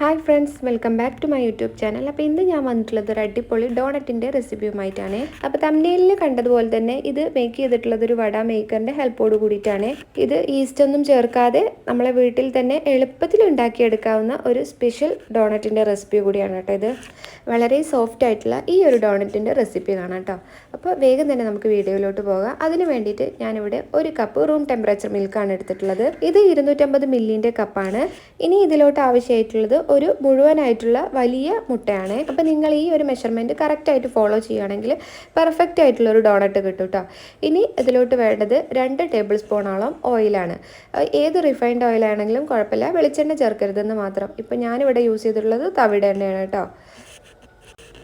Hi friends welcome back to my YouTube channel അപ്പോൾ ഇന്ന് ഞാൻ വന്നിട്ടുള്ളത് ഒരു അടിപൊളി ഡോണറ്റിന്റെ റെസിപ്പിയുമായിട്ടാണ് അപ്പോൾ തമ്മിലിൽ കണ്ടതുപോലെ തന്നെ ഇത് മേക്ക് ചെയ്തിട്ടുള്ളത് ഒരു വട മേക്കറിന്റെ ഹെൽപ്പോട് കൂടിയിട്ടാണ്. ഇത് ഈസ്റ്റ് ഒന്നും ചേർക്കാതെ നമ്മളെ വീട്ടിൽ തന്നെ എളുപ്പത്തിൽ ഉണ്ടാക്കിയെടുക്കാവുന്ന ഒരു സ്പെഷ്യൽ ഡോണറ്റിന്റെ റെസിപ്പി കൂടിയാണ് കേട്ടോ ഇത്. വളരെ സോഫ്റ്റ് ആയിട്ടുള്ള ഈ ഒരു ഡോണറ്റിന്റെ റെസിപ്പി കാണാം കേട്ടോ. അപ്പോൾ വേഗം തന്നെ നമുക്ക് വീഡിയോയിലോട്ട് പോകാം. അതിന് വേണ്ടിയിട്ട് ഞാനിവിടെ ഒരു കപ്പ് റൂം ടെമ്പറേച്ചർ മിൽക്കാണ് എടുത്തിട്ടുള്ളത്. ഇത് ഇരുന്നൂറ്റമ്പത് മില്ലിന്റെ കപ്പാണ് ഇനി ഇതിലോട്ട് ആവശ്യമായിട്ടുള്ളത് ഒരു മുഴുവനായിട്ടുള്ള വലിയ മുട്ടയാണ്. അപ്പോൾ നിങ്ങൾ ഈ ഒരു മെഷർമെന്റ് കറക്റ്റായിട്ട് ഫോളോ ചെയ്യുകയാണെങ്കിൽ പെർഫെക്റ്റ് ആയിട്ടുള്ള ഒരു ഡോണറ്റ് കിട്ടും കേട്ടോ ഇനി ഇതിലോട്ട് വേണ്ടത് രണ്ട് ടേബിൾ സ്പൂണോളം ഓയിലാണ് ഏത് റിഫൈൻഡ് ഓയിലാണെങ്കിലും കുഴപ്പമില്ല. വെളിച്ചെണ്ണ ചേർക്കരുതെന്ന് മാത്രം. ഇപ്പം ഞാനിവിടെ യൂസ് ചെയ്തിട്ടുള്ളത് തവിടെണ്ണയാണ് കേട്ടോ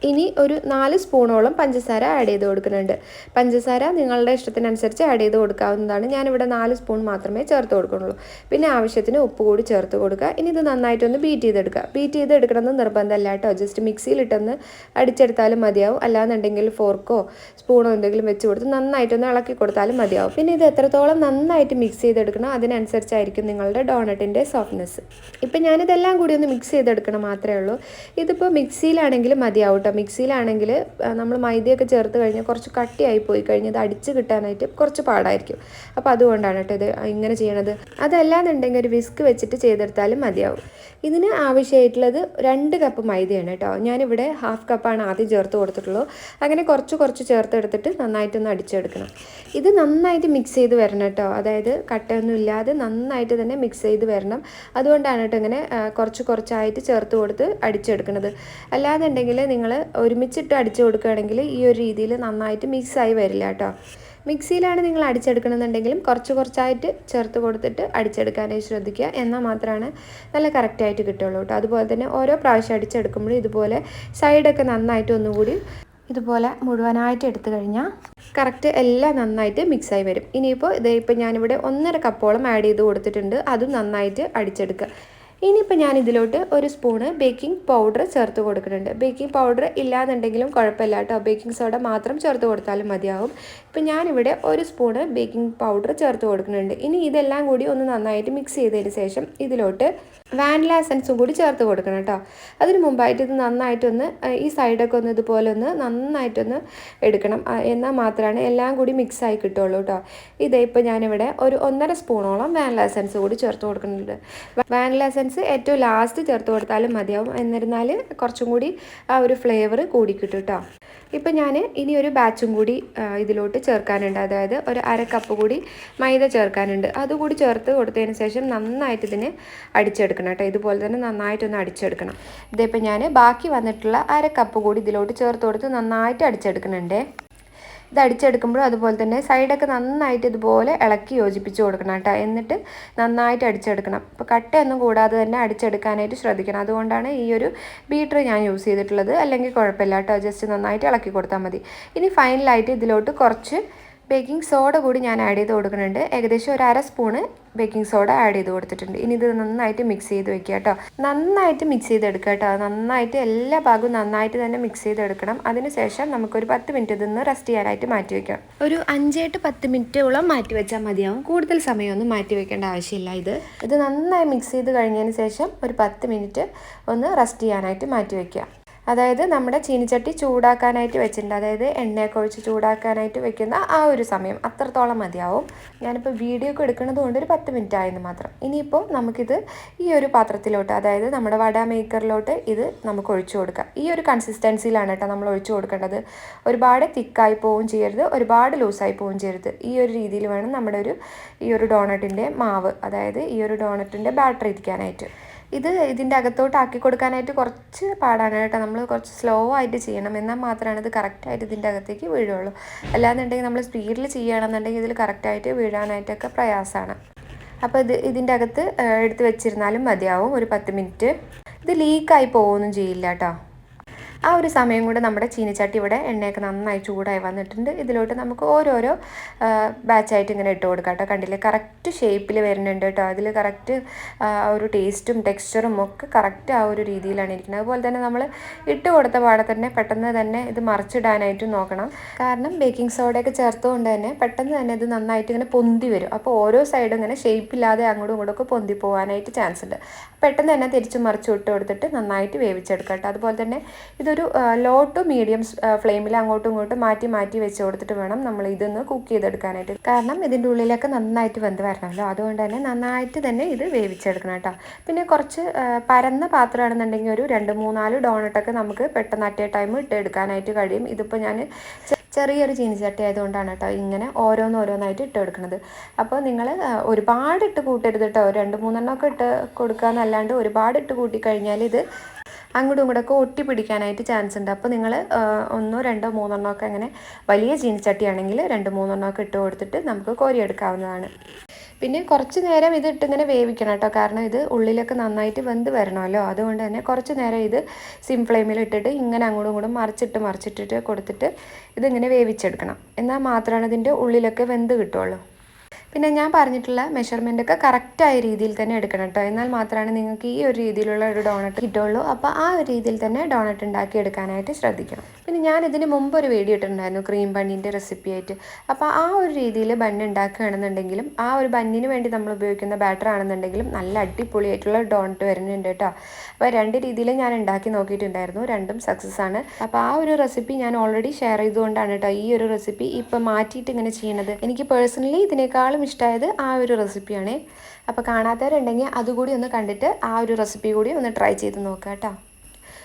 ഇനി ഒരു നാല് സ്പൂണോളം പഞ്ചസാര ആഡ് ചെയ്ത് കൊടുക്കുന്നുണ്ട്. പഞ്ചസാര നിങ്ങളുടെ ഇഷ്ടത്തിനനുസരിച്ച് ആഡ് ചെയ്ത് കൊടുക്കാവുന്നതാണ്. ഞാനിവിടെ നാല് സ്പൂൺ മാത്രമേ ചേർത്ത് കൊടുക്കുന്നുള്ളൂ. പിന്നെ ആവശ്യത്തിന് ഉപ്പ് കൂടി ചേർത്ത് കൊടുക്കുക. ഇനി ഇത് നന്നായിട്ടൊന്ന് ബീറ്റ് ചെയ്തെടുക്കുക. ബീറ്റ് ചെയ്തെടുക്കണമെന്ന് നിർബന്ധമല്ല കേട്ടോ. ജസ്റ്റ് മിക്സിയിലിട്ടൊന്ന് അടിച്ചെടുത്താലും മതിയാവും. അല്ലാന്നുണ്ടെങ്കിൽ ഫോർക്കോ സ്പൂണോ എന്തെങ്കിലും വെച്ച് കൊടുത്ത് നന്നായിട്ടൊന്ന് ഇളക്കി കൊടുത്താലും മതിയാവും. പിന്നെ ഇത് എത്രത്തോളം നന്നായിട്ട് മിക്സ് ചെയ്തെടുക്കണം അതിനനുസരിച്ചായിരിക്കും നിങ്ങളുടെ ഡോണറ്റിന്റെ സോഫ്റ്റ്നെസ് ഇപ്പം ഞാനിതെല്ലാം കൂടി ഒന്ന് മിക്സ് ചെയ്തെടുക്കണം മാത്രമേ ഉള്ളൂ. ഇതിപ്പോൾ മിക്സിയിലാണെങ്കിലും മതിയാവും മിക്സിയിലാണെങ്കിൽ നമ്മൾ മൈദയൊക്കെ ചേർത്ത് കഴിഞ്ഞാൽ കുറച്ച് കട്ടിയായി പോയി കഴിഞ്ഞാൽ അത് അടിച്ച് കിട്ടാനായിട്ട് കുറച്ച് പാടായിരിക്കും. അപ്പോൾ അതുകൊണ്ടാണ് കേട്ടോ ഇത് ഇങ്ങനെ ചെയ്യണത്. അതല്ലാന്നുണ്ടെങ്കിൽ ഒരു വിസ്ക് വെച്ചിട്ട് ചെയ്തെടുത്താലും മതിയാവും. ഇതിന് ആവശ്യമായിട്ടുള്ളത് രണ്ട് കപ്പ് മൈദയാണ് കേട്ടോ. ഞാനിവിടെ ഹാഫ് കപ്പാണ് ആദ്യം ചേർത്ത് കൊടുത്തിട്ടുള്ളൂ. അങ്ങനെ കുറച്ച് കുറച്ച് ചേർത്തെടുത്തിട്ട് നന്നായിട്ടൊന്ന് അടിച്ചെടുക്കണം. ഇത് നന്നായിട്ട് മിക്സ് ചെയ്ത് വരണം കേട്ടോ. അതായത് കട്ടയൊന്നും ഇല്ലാതെ നന്നായിട്ട് തന്നെ മിക്സ് ചെയ്ത് വരണം. അതുകൊണ്ടാണ് കേട്ടോ ഇങ്ങനെ കുറച്ച് കുറച്ചായിട്ട് ചേർത്ത് കൊടുത്ത് അടിച്ചെടുക്കുന്നത് അല്ലാന്നുണ്ടെങ്കിൽ നിങ്ങൾ ഒരുമിച്ചിട്ട് അടിച്ചു കൊടുക്കുകയാണെങ്കിൽ ഈ ഒരു രീതിയിൽ നന്നായിട്ട് മിക്സായി വരില്ല കേട്ടോ. മിക്സിയിലാണ് നിങ്ങൾ അടിച്ചെടുക്കണമെന്നുണ്ടെങ്കിലും കുറച്ച് കുറച്ചായിട്ട് ചേർത്ത് കൊടുത്തിട്ട് അടിച്ചെടുക്കാനായി ശ്രദ്ധിക്കുക. എന്നാൽ മാത്രമാണ് നല്ല കറക്റ്റായിട്ട് കിട്ടുള്ളൂ കേട്ടോ. അതുപോലെ തന്നെ ഓരോ പ്രാവശ്യം അടിച്ചെടുക്കുമ്പോഴും ഇതുപോലെ സൈഡൊക്കെ നന്നായിട്ട് ഒന്നുകൂടി ഇതുപോലെ മുഴുവനായിട്ട് എടുത്തു കഴിഞ്ഞാൽ കറക്റ്റ് എല്ലാം നന്നായിട്ട് മിക്സായി വരും. ഇനിയിപ്പോൾ ഇതേ ഇപ്പോൾ ഞാനിവിടെ ഒന്നര കപ്പോളം ആഡ് ചെയ്ത് കൊടുത്തിട്ടുണ്ട്. അതും നന്നായിട്ട് അടിച്ചെടുക്കുക. ഇനിയിപ്പോൾ ഞാൻ ഇതിലോട്ട് ഒരു സ്പൂണ് ബേക്കിംഗ് പൗഡർ ചേർത്ത് കൊടുക്കുന്നുണ്ട്. ബേക്കിംഗ് പൗഡർ ഇല്ലാന്നുണ്ടെങ്കിലും കുഴപ്പമില്ല കേട്ടോ. ബേക്കിംഗ് സോഡ മാത്രം ചേർത്ത് കൊടുത്താലും മതിയാവും. ഇപ്പം ഞാനിവിടെ ഒരു സ്പൂണ് ബേക്കിംഗ് പൗഡർ ചേർത്ത് കൊടുക്കുന്നുണ്ട്. ഇനി ഇതെല്ലാം കൂടി ഒന്ന് നന്നായിട്ട് മിക്സ് ചെയ്തതിന് ശേഷം ഇതിലോട്ട് വാനില എസൻസും കൂടി ചേർത്ത് കൊടുക്കണം കേട്ടോ. അതിന് മുമ്പായിട്ട് ഇത് നന്നായിട്ടൊന്ന് ഈ സൈഡൊക്കെ ഒന്ന് ഇതുപോലെ ഒന്ന് നന്നായിട്ടൊന്ന് എടുക്കണം. എന്നാൽ മാത്രമാണ് എല്ലാം കൂടി മിക്സ് ആയി കിട്ടുള്ളൂ കേട്ടോ. ഇതേ ഇപ്പോൾ ഞാനിവിടെ ഒരു ഒന്നര സ്പൂണോളം വാനില എസൻസ് കൂടി ചേർത്ത് കൊടുക്കുന്നുണ്ട്. വാനില എസൻസ് ഏറ്റവും ലാസ്റ്റ് ചേർത്ത് കൊടുത്താലും മതിയാവും. എന്നിരുന്നാൽ കുറച്ചും കൂടി ആ ഒരു ഫ്ലേവർ കൂടി കിട്ടും ഇപ്പം ഞാൻ ഇനി ഒരു ബാച്ചും കൂടി ഇതിലോട്ട് ചേർക്കാനുണ്ട്. അതായത് ഒരു അര കപ്പ് കൂടി മൈദ ചേർക്കാനുണ്ട്. അതുകൂടി ചേർത്ത് കൊടുത്തതിന് ശേഷം നന്നായിട്ട് ഇതിനെ അടിച്ചെടുക്കണം കേട്ടോ. ഇതുപോലെ തന്നെ നന്നായിട്ടൊന്ന് അടിച്ചെടുക്കണം. ഇതിപ്പോൾ ഞാൻ ബാക്കി വന്നിട്ടുള്ള അര കപ്പ് കൂടി ഇതിലോട്ട് ചേർത്ത് കൊടുത്ത് നന്നായിട്ട് അടിച്ചെടുക്കുന്നുണ്ടേ. ഇത് അടിച്ചെടുക്കുമ്പോഴും അതുപോലെ തന്നെ സൈഡൊക്കെ നന്നായിട്ട് ഇതുപോലെ ഇളക്കി യോജിപ്പിച്ച് കൊടുക്കണം കേട്ടോ. എന്നിട്ട് നന്നായിട്ട് അടിച്ചെടുക്കണം. അപ്പോൾ കട്ടയൊന്നും കൂടാതെ തന്നെ അടിച്ചെടുക്കാനായിട്ട് ശ്രദ്ധിക്കണം. അതുകൊണ്ടാണ് ഈ ഒരു ബീറ്റർ ഞാൻ യൂസ് ചെയ്തിട്ടുള്ളത്. അല്ലെങ്കിൽ കുഴപ്പമില്ല കേട്ടോ. ജസ്റ്റ് നന്നായിട്ട് ഇളക്കി കൊടുത്താൽ മതി. ഇനി ഫൈനലായിട്ട് ഇതിലോട്ട് കുറച്ച് ബേക്കിംഗ് സോഡ കൂടി ഞാൻ ആഡ് ചെയ്ത് കൊടുക്കുന്നുണ്ട്. ഏകദേശം ഒരു അര സ്പൂണ് ബേക്കിംഗ് സോഡ ആഡ് ചെയ്ത് കൊടുത്തിട്ടുണ്ട്. ഇനി ഇത് നന്നായിട്ട് മിക്സ് ചെയ്ത് വെക്കുക കേട്ടോ. നന്നായിട്ട് മിക്സ് ചെയ്തെടുക്കുക കേട്ടോ. നന്നായിട്ട് എല്ലാ ഭാഗവും നന്നായിട്ട് തന്നെ മിക്സ് ചെയ്തെടുക്കണം. അതിനുശേഷം നമുക്കൊരു പത്ത് മിനിറ്റ് ഇതിന്ന് റെസ്റ്റ് ചെയ്യാനായിട്ട് മാറ്റി വെക്കാം. ഒരു അഞ്ച് to പത്ത് മിനിറ്റോളം മാറ്റി വെച്ചാൽ മതിയാവും. കൂടുതൽ സമയമൊന്നും മാറ്റി വെക്കേണ്ട ആവശ്യമില്ല ഇത്. ഇത് നന്നായി മിക്സ് ചെയ്ത് കഴിഞ്ഞതിന് ശേഷം ഒരു പത്ത് മിനിറ്റ് ഒന്ന് റെസ്റ്റ് ചെയ്യാനായിട്ട് മാറ്റി വെക്കുക. അതായത് നമ്മുടെ ചീനിച്ചട്ടി ചൂടാക്കാനായിട്ട് വെച്ചിട്ടുണ്ട്. അതായത് എണ്ണയൊക്കെ ഒഴിച്ച് ചൂടാക്കാനായിട്ട് വെക്കുന്ന ആ ഒരു സമയം അത്രത്തോളം മതിയാവും. ഞാനിപ്പോൾ വീഡിയോ ഒക്കെ എടുക്കുന്നത് കൊണ്ട് ഒരു പത്ത് മിനിറ്റ് ആയെന്ന് മാത്രം. ഇനിയിപ്പോൾ നമുക്കിത് ഈ ഒരു പാത്രത്തിലോട്ട് അതായത് നമ്മുടെ വട മേക്കറിലോട്ട് ഇത് നമുക്ക് ഒഴിച്ചു കൊടുക്കാം. ഈ ഒരു കൺസിസ്റ്റൻസിയിലാണ് കേട്ടോ നമ്മൾ ഒഴിച്ചു കൊടുക്കേണ്ടത്. ഒരുപാട് തിക്കായി പോവുകയും ചെയ്യരുത് ഒരുപാട് ലൂസായി പോവുകയും ചെയ്യരുത്. ഈ ഒരു രീതിയിൽ വേണം നമ്മുടെ ഒരു ഈ ഒരു ഡോണറ്റിന്റെ മാവ് അതായത് ഈ ഒരു ഡോണറ്റിന്റെ ബാറ്ററി ഇരിക്കാനായിട്ട്. ഇത് ഇതിന്റെ അകത്തോട്ട് ആക്കി കൊടുക്കാനായിട്ട് കുറച്ച് പാടാണ് കേട്ടോ. നമ്മൾ കുറച്ച് സ്ലോ ആയിട്ട് ചെയ്യണം. എന്നാൽ മാത്രമാണ് ഇത് കറക്റ്റായിട്ട് ഇതിന്റെ അകത്തേക്ക് വീഴുള്ളൂ അല്ലാന്നുണ്ടെങ്കിൽ നമ്മൾ സ്പീഡിൽ ചെയ്യുകയാണെന്നുണ്ടെങ്കിൽ ഇതിൽ കറക്റ്റായിട്ട് വീഴാനായിട്ടൊക്കെ പ്രയാസമാണ്. അപ്പോൾ ഇത് ഇതിന്റെ അകത്ത് എടുത്ത് വെച്ചിരുന്നാലും മതിയാവും. ഒരു പത്ത് മിനിറ്റ് ഇത് ലീക്കായി പോകുകയൊന്നും ചെയ്യില്ല കേട്ടോ. ആ ഒരു സമയം കൊണ്ട് നമ്മുടെ ചീനിച്ചട്ടി ഇവിടെ എണ്ണയൊക്കെ നന്നായി ചൂടായി വന്നിട്ടുണ്ട്. ഇതിലോട്ട് നമുക്ക് ഓരോരോ ബാച്ചായിട്ട് ഇങ്ങനെ ഇട്ട് കൊടുക്കാം കേട്ടോ. കണ്ടില്ലേ? കറക്റ്റ് ഷേപ്പിൽ വരുന്നുണ്ട് കേട്ടോ. അതിൽ കറക്റ്റ് ഒരു ടേസ്റ്റും ടെക്സ്ചറും ഒക്കെ കറക്റ്റ് ആ ഒരു രീതിയിലാണ് ഇരിക്കുന്നത്. അതുപോലെ തന്നെ നമ്മൾ ഇട്ട് കൊടുത്ത പാടെ തന്നെ പെട്ടെന്ന് തന്നെ ഇത് മറിച്ചിടാനായിട്ട് നോക്കണം. കാരണം ബേക്കിംഗ് സോഡയൊക്കെ ചേർത്തുകൊണ്ട് തന്നെ പെട്ടെന്ന് തന്നെ ഇത് നന്നായിട്ട് ഇങ്ങനെ പൊന്തി വരും. അപ്പോൾ ഓരോ സൈഡും ഇങ്ങനെ ഷേപ്പില്ലാതെ അങ്ങോട്ടും ഇങ്ങോട്ടും ഒക്കെ പൊന്തി പോകാനായിട്ട് ചാൻസ് ഉണ്ട്. പെട്ടെന്ന് തന്നെ തിരിച്ച് മറിച്ച് ഇട്ട് കൊടുത്തിട്ട് നന്നായിട്ട് വേവിച്ചെടുക്കാം കേട്ടോ. അതുപോലെ തന്നെ ഇതൊരു ലോ ടു മീഡിയം ഫ്ലെയിമിൽ അങ്ങോട്ടും ഇങ്ങോട്ടും മാറ്റി മാറ്റി വെച്ച് കൊടുത്തിട്ട് വേണം നമ്മൾ ഇതൊന്ന് കുക്ക് ചെയ്തെടുക്കാനായിട്ട്. കാരണം ഇതിന്റെ ഉള്ളിലൊക്കെ നന്നായിട്ട് വെന്ത് വരണമല്ലോ. അതുകൊണ്ട് തന്നെ നന്നായിട്ട് തന്നെ ഇത് വേവിച്ചെടുക്കണം കേട്ടോ. പിന്നെ കുറച്ച് പരന്ന പാത്രമാണെന്നുണ്ടെങ്കിൽ ഒരു രണ്ട് മൂന്നാൽ ഡോണട്ടൊക്കെ നമുക്ക് പെട്ടെന്ന് അറ്റേ ടൈം ഇട്ട് എടുക്കാനായിട്ട് കഴിയും. ഇതിപ്പോൾ ഞാൻ ചെറിയൊരു ചീനിച്ചട്ടി ആയതുകൊണ്ടാണ് കേട്ടോ ഇങ്ങനെ ഓരോന്നോരോന്നായിട്ട് ഇട്ട് കൊടുക്കുന്നത്. അപ്പോൾ നിങ്ങൾ ഒരുപാട് ഇട്ട് കൂട്ടരുത് കേട്ടോ. രണ്ട് മൂന്നെണ്ണമൊക്കെ ഇട്ട് കൊടുക്കുക എന്നല്ലാണ്ട് ഒരുപാട് ഇട്ട് കൂട്ടിക്കഴിഞ്ഞാൽ ഇത് അങ്ങോട്ടും ഇങ്ങോട്ടൊക്കെ ഒട്ടി പിടിക്കാനായിട്ട് ചാൻസ് ഉണ്ട് അപ്പോൾ നിങ്ങൾ ഒന്നോ രണ്ടോ മൂന്നെണ്ണോ ഒക്കെ അങ്ങനെ വലിയ ചീനിച്ചട്ടിയാണെങ്കിൽ രണ്ട് മൂന്നെണ്ണോ ഒക്കെ ഇട്ട് കൊടുത്തിട്ട് നമുക്ക് കോരിയെടുക്കാവുന്നതാണ് പിന്നെ കുറച്ച് നേരം ഇത് ഇട്ടിങ്ങനെ വേവിക്കണം കേട്ടോ. കാരണം ഇത് ഉള്ളിലൊക്കെ നന്നായിട്ട് വെന്ത് വരണമല്ലോ. അതുകൊണ്ട് തന്നെ കുറച്ച് നേരം ഇത് സിം ഫ്ലെയിമിൽ ഇട്ടിട്ട് ഇങ്ങനെ അങ്ങോട്ടും ഇങ്ങോട്ടും മറിച്ചിട്ട് മറിച്ചിട്ടിട്ട് കൊടുത്തിട്ട് ഇതിങ്ങനെ വേവിച്ചെടുക്കണം. എന്നാൽ മാത്രമാണ് ഇതിന്റെ ഉള്ളിലൊക്കെ വെന്ത് കിട്ടുള്ളൂ പിന്നെ ഞാൻ പറഞ്ഞിട്ടുള്ള മെഷർമെന്റ് ഒക്കെ കറക്റ്റായ രീതിയിൽ തന്നെ എടുക്കണം കേട്ടോ എന്നാൽ മാത്രമാണ് നിങ്ങൾക്ക് ഈ ഒരു രീതിയിലുള്ള ഒരു ഡോണറ്റ് കിട്ടുള്ളൂ. അപ്പോൾ ആ ഒരു രീതിയിൽ തന്നെ ഡോണറ്റ് ഉണ്ടാക്കി എടുക്കാനായിട്ട് ശ്രദ്ധിക്കണം. പിന്നെ ഞാൻ ഇതിന് മുമ്പ് ഒരു വീഡിയോ ഇട്ടിട്ടുണ്ടായിരുന്നു ക്രീം ബണ്ണിന്റെ റെസിപ്പി ആയിട്ട്. അപ്പോൾ ആ ഒരു രീതിയിൽ ബണ്ണ് ഉണ്ടാക്കുകയാണെന്നുണ്ടെങ്കിലും ആ ഒരു ബണ്ണിന് വേണ്ടി നമ്മൾ ഉപയോഗിക്കുന്ന ബാറ്റർ ആണെന്നുണ്ടെങ്കിലും നല്ല അടിപൊളിയായിട്ടുള്ള ഡോണറ്റ് വരുന്നുണ്ട് കേട്ടോ അപ്പോൾ രണ്ട് രീതിയിൽ ഞാൻ ഉണ്ടാക്കി നോക്കിയിട്ടുണ്ടായിരുന്നു രണ്ടും സക്സസ് ആണ്. അപ്പോൾ ആ ഒരു റെസിപ്പി ഞാൻ ഓൾറെഡി ഷെയർ ചെയ്തുകൊണ്ടാണ് കേട്ടോ ഈ ഒരു റെസിപ്പി ഇപ്പോൾ മാറ്റിയിട്ട് ഇങ്ങനെ ചെയ്യണത്. എനിക്ക് പേഴ്സണലി ഇതിനേക്കാളും ഇഷ്ടമായത് ആ ഒരു റെസിപ്പിയാണ്. അപ്പോൾ കാണാത്തവരുണ്ടെങ്കിൽ അതുകൂടി ഒന്ന് കണ്ടിട്ട് ആ ഒരു റെസിപ്പി കൂടി ഒന്ന് ട്രൈ ചെയ്ത് നോക്കുക കേട്ടോ.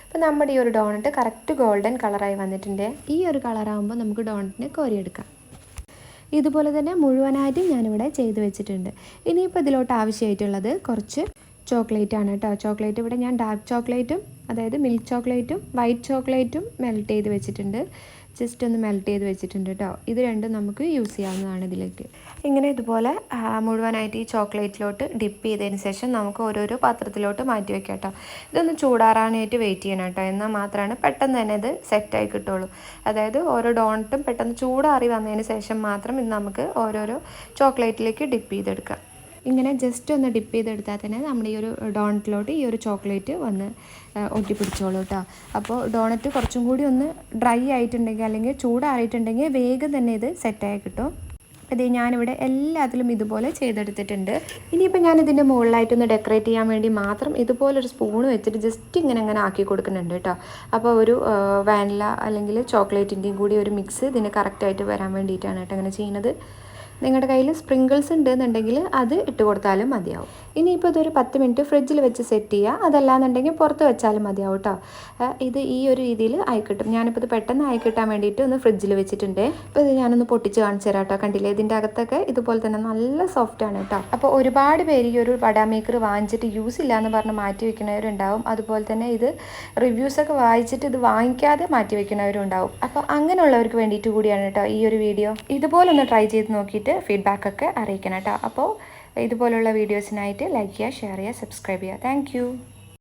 അപ്പോൾ നമ്മുടെ ഈ ഒരു ഡോണറ്റ് കറക്റ്റ് ഗോൾഡൻ കളറായി വന്നിട്ടുണ്ട്. ഈ ഒരു കളറാകുമ്പോൾ നമുക്ക് ഡോണറ്റിനെ കോരിയെടുക്കാം. ഇതുപോലെ തന്നെ മുഴുവനായിട്ടും ഞാനിവിടെ ചെയ്ത് വെച്ചിട്ടുണ്ട്. ഇനിയിപ്പോൾ ഇതിലോട്ട് ആവശ്യമായിട്ടുള്ളത് കുറച്ച് ചോക്ലേറ്റ് ആണ് കേട്ടോ. ചോക്ലേറ്റ് ഇവിടെ ഞാൻ ഡാർക്ക് ചോക്ലേറ്റും അതായത് മിൽക്ക് ചോക്ലേറ്റും വൈറ്റ് ചോക്ലേറ്റും മെൽറ്റ് ചെയ്ത് വെച്ചിട്ടുണ്ട്. ജസ്റ്റ് ഒന്ന് മെൽറ്റ് ചെയ്ത് വെച്ചിട്ടുണ്ട് കേട്ടോ ഇത് രണ്ടും നമുക്ക് യൂസ് ചെയ്യാവുന്നതാണ് ഇതിലേക്ക്. ഇങ്ങനെ ഇതുപോലെ മുഴുവനായിട്ട് ഈ ചോക്ലേറ്റിലോട്ട് ഡിപ്പ് ചെയ്തതിന് ശേഷം നമുക്ക് ഓരോരോ പാത്രത്തിലോട്ട് മാറ്റി വെക്കാം കേട്ടോ ഇതൊന്ന് ചൂടാറാനായിട്ട് വെയിറ്റ് ചെയ്യണം കേട്ടോ എന്നാൽ മാത്രമാണ് പെട്ടെന്ന് തന്നെ ഇത് സെറ്റായി കിട്ടുള്ളൂ. അതായത് ഓരോ ഡോണട്ടും പെട്ടെന്ന് ചൂടാറി വന്നതിന് ശേഷം മാത്രം ഇത് നമുക്ക് ഓരോരോ ചോക്ലേറ്റിലേക്ക് ഡിപ്പ് ചെയ്തെടുക്കാം. ഇങ്ങനെ ജസ്റ്റ് ഒന്ന് ഡിപ്പ് ചെയ്തെടുത്താൽ തന്നെ നമ്മുടെ ഈ ഒരു ഡോണറ്റിലോട്ട് ഈ ഒരു ചോക്ലേറ്റ് വന്ന് ഒട്ടി ഒട്ടിപ്പിടിച്ചോളൂ കേട്ടോ അപ്പോൾ ഡോണറ്റ് കുറച്ചും കൂടി ഒന്ന് ഡ്രൈ ആയിട്ടുണ്ടെങ്കിൽ അല്ലെങ്കിൽ ചൂടാറിയിട്ടുണ്ടെങ്കിൽ വേഗം തന്നെ ഇത് സെറ്റായി കിട്ടും. ഇത് ഞാനിവിടെ എല്ലാത്തിലും ഇതുപോലെ ചെയ്തെടുത്തിട്ടുണ്ട്. ഇനിയിപ്പോൾ ഞാൻ ഇതിന്റെ മുകളിലായിട്ടൊന്ന് ഡെക്കറേറ്റ് ചെയ്യാൻ വേണ്ടി മാത്രം ഇതുപോലൊരു സ്പൂൺ വെച്ചിട്ട് ജസ്റ്റ് ഇങ്ങനെ അങ്ങനെ ആക്കി കൊടുക്കുന്നുണ്ട് കേട്ടോ അപ്പോൾ ഒരു വാനില അല്ലെങ്കിൽ ചോക്ലേറ്റിന്റെയും കൂടി ഒരു മിക്സ് ഇതിന് കറക്റ്റായിട്ട് വരാൻ വേണ്ടിയിട്ടാണ് കേട്ടോ അങ്ങനെ ചെയ്യുന്നത്. നിങ്ങളുടെ കയ്യിൽ സ്പ്രിങ്കിൾസ് ഉണ്ടെന്നുണ്ടെങ്കിൽ അത് ഇട്ട് കൊടുത്താലും മതിയാവും. ഇനിയിപ്പോൾ ഇതൊരു പത്ത് മിനിറ്റ് ഫ്രിഡ്ജിൽ വെച്ച് സെറ്റ് ചെയ്യുക. അതല്ലാന്നുണ്ടെങ്കിൽ പുറത്ത് വെച്ചാലും മതിയാവും കേട്ടോ. ഇത് ഈ ഒരു രീതിയിൽ ആയിക്കിട്ടും ഞാനിപ്പോൾ ഇത് പെട്ടെന്ന് ആയിക്കിട്ടാൻ വേണ്ടിയിട്ട് ഒന്ന് ഫ്രിഡ്ജിൽ വെച്ചിട്ടുണ്ട്. ഇപ്പോൾ ഇത് ഞാനൊന്ന് പൊട്ടിച്ച് കാണിച്ചു തരാം കേട്ടോ. കണ്ടില്ലേ? ഇതിന്റെ അകത്തൊക്കെ ഇതുപോലെ തന്നെ നല്ല സോഫ്റ്റ് ആണ് കേട്ടോ. അപ്പോൾ ഒരുപാട് പേര് ഈ ഒരു വട മേക്കർ വാങ്ങിച്ചിട്ട് യൂസ് ഇല്ല എന്ന് പറഞ്ഞ് മാറ്റി വയ്ക്കുന്നവരുണ്ടാവും അതുപോലെ തന്നെ ഇത് റിവ്യൂസൊക്കെ വായിച്ചിട്ട് ഇത് വാങ്ങിക്കാതെ മാറ്റി വയ്ക്കുന്നവരുണ്ടാവും അപ്പോൾ അങ്ങനെയുള്ളവർക്ക് വേണ്ടിയിട്ട് കൂടിയാണ് കേട്ടോ ഈ ഒരു വീഡിയോ ഇതുപോലെ ഒന്ന് ട്രൈ ചെയ്ത് നോക്കിയിട്ട് ഫീഡ്ബാക്കൊക്കെ അറിയിക്കണം കേട്ടോ അപ്പോൾ ഇതുപോലുള്ള വീഡിയോസിനായിട്ട് ലൈക്ക് ചെയ്യുക ഷെയർ ചെയ്യുക സബ്സ്ക്രൈബ് ചെയ്യുക. താങ്ക്